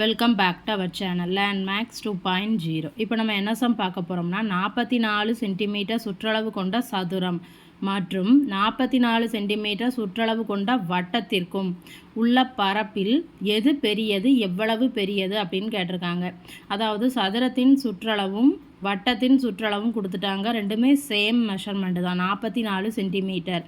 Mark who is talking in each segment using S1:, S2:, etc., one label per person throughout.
S1: Welcome back to our channel land max two point zero இப்போ நம்ம என்ன some பார்க்க போகிறோம்னா நாற்பத்தி நாலு சென்டிமீட்டர் சுற்றளவு கொண்ட சதுரம் மற்றும் நாற்பத்தி நாலு சென்டிமீட்டர் சுற்றளவு கொண்ட வட்டத்திற்கும் உள்ள பரப்பில் எது பெரியது எவ்வளவு பெரியது அப்படின்னு கேட்டிருக்காங்க. அதாவது சதுரத்தின் சுற்றளவும் வட்டத்தின் சுற்றளவும் கொடுத்துட்டாங்க. ரெண்டுமே சேம் மெஷர்மெண்ட்டு தான் நாற்பத்தி நாலு சென்டிமீட்டர்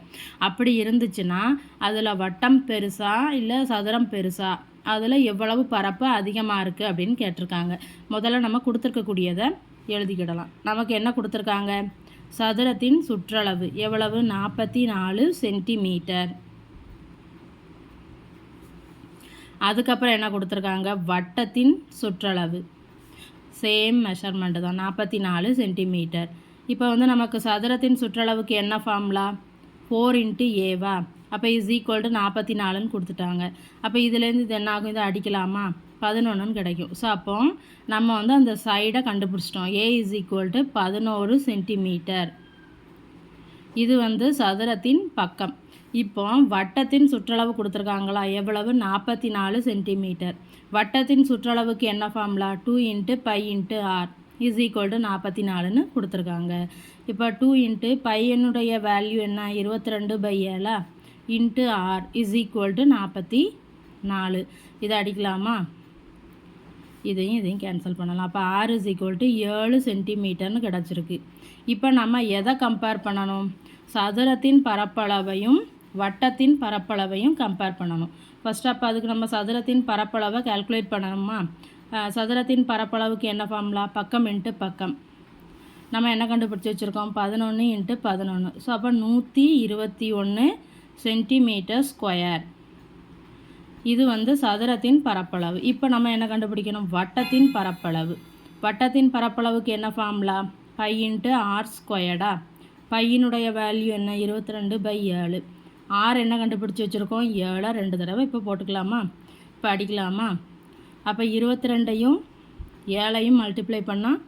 S1: அப்படி இருந்துச்சுன்னா அதில் வட்டம் பெருசா இல்லை சதுரம் பெருசா? அதில் எவ்வளவு பரப்பு அதிகமாக இருக்குது அப்படின்னு கேட்டிருக்காங்க. முதல்ல நம்ம கொடுத்துருக்கக்கூடியதை எழுதிக்கிடலாம். நமக்கு என்ன கொடுத்துருக்காங்க? சதுரத்தின் சுற்றளவு எவ்வளவு? நாற்பத்தி நாலு சென்டிமீட்டர். அதுக்கப்புறம் என்ன கொடுத்துருக்காங்க? வட்டத்தின் சுற்றளவு. சேம் மெஷர்மெண்ட்டு தான். நாற்பத்தி நாலு சென்டிமீட்டர். இப்போ வந்து நமக்கு சதுரத்தின் சுற்றளவுக்கு என்ன ஃபார்முலா ஃபோர் இன்ட்டு ஏவா அப்போ இஸ் ஈக்குவல் டு நாற்பத்தி நாலுன்னு கொடுத்துட்டாங்க. அப்போ இதுலேருந்து இது என்ன ஆகும்? இதை அடிக்கலாமா? பதினொன்றுன்னு கிடைக்கும். ஸோ அப்போ நம்ம வந்து அந்த சைடை கண்டுபிடிச்சிட்டோம். ஏ இஸ் ஈக்குவல் டு பதினோரு சென்டிமீட்டர் இது வந்து சதுரத்தின் பக்கம். இப்போ வட்டத்தின் சுற்றளவு கொடுத்துருக்காங்களா? எவ்வளவு? நாற்பத்தி நாலு சென்டிமீட்டர் வட்டத்தின் சுற்றளவுக்கு என்ன formula two into pi into R is equal to நாற்பத்தி நாலுன்னு கொடுத்துருக்காங்க. இப்போ டூ இன்ட்டு பையனுடைய வேல்யூ என்ன? இருபத்தி ரெண்டு பை ஏழா? Into R is equal to நாற்பத்தி நாலு. இதை அடிக்கலாமா? இதையும் இதையும் கேன்சல் பண்ணலாம். அப்போ ஆர் இஸ் ஈக்குவல் டு ஏழு சென்டிமீட்டர்னு கிடச்சிருக்கு. இப்போ நம்ம எதை கம்பேர் பண்ணணும்? சதுரத்தின் பரப்பளவையும் வட்டத்தின் பரப்பளவையும் கம்பேர் பண்ணணும். ஃபஸ்ட் அப்போ அதுக்கு நம்ம சதுரத்தின் பரப்பளவை கால்குலேட் பண்ணணுமா? சதுரத்தின் பரப்பளவுக்கு என்ன ஃபார்முலா பக்கம் இன்ட்டு பக்கம். நம்ம என்ன கண்டுபிடிச்சி வச்சுருக்கோம்? பதினொன்று இன்ட்டு பதினொன்று ஸோ அப்போ நூற்றி இருபத்தி ஒன்று சென்டிமீட்டர் ஸ்கொயர். இது வந்து சதுரத்தின் பரப்பளவு. இப்போ நம்ம என்ன கண்டுபிடிக்கணும்? வட்டத்தின் பரப்பளவு. வட்டத்தின் பரப்பளவுக்கு என்ன ஃபார்முலா பை இன்ட்டு ஆர் ஸ்கொயர்டா பையனுடைய வேல்யூ என்ன? இருபத்தி ரெண்டு பை ஏழு. ஆர் என்ன கண்டுபிடிச்சி வச்சுருக்கோம்? ஏழை. ரெண்டு தடவை இப்போ போட்டுக்கலாமா? இப்போ அடிக்கலாமா அப்போ இருபத்தி ரெண்டையும் ஏழையும் மல்டிப்ளை பண்ணால்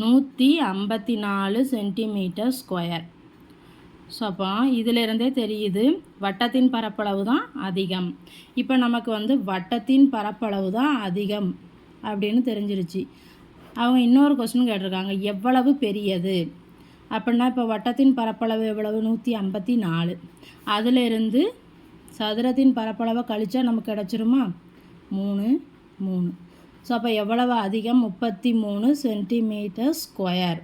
S1: நூற்றி ஐம்பத்தி நாலு சென்டிமீட்டர் ஸ்கொயர் ஸோ அப்போ இதிலிருந்தே தெரியுது வட்டத்தின் பரப்பளவு தான் அதிகம். இப்போ நமக்கு வந்து வட்டத்தின் பரப்பளவு தான் அதிகம் அப்படின்னு தெரிஞ்சிருச்சு. அவங்க இன்னொரு கொஸ்டின் கேட்டிருக்காங்க எவ்வளவு பெரியது? அப்படின்னா இப்போ வட்டத்தின் பரப்பளவு எவ்வளவு? நூற்றி ஐம்பத்தி நாலு அதிலிருந்து சதுரத்தின் பரப்பளவை கழித்தா நமக்கு கிடச்சிருமா? மூணு மூணு. ஸோ அப்போ எவ்வளவு அதிகம்? முப்பத்தி மூணு சென்டிமீட்டர் ஸ்கொயர்.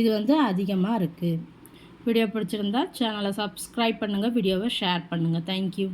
S1: இது வந்து அதிகமாக இருக்குது வீடியோ பிடிச்சிருந்தா சேனலை சப்ஸ்கிரைப் பண்ணுங்கள் வீடியோவை ஷேர் பண்ணுங்கள் தேங்க்யூ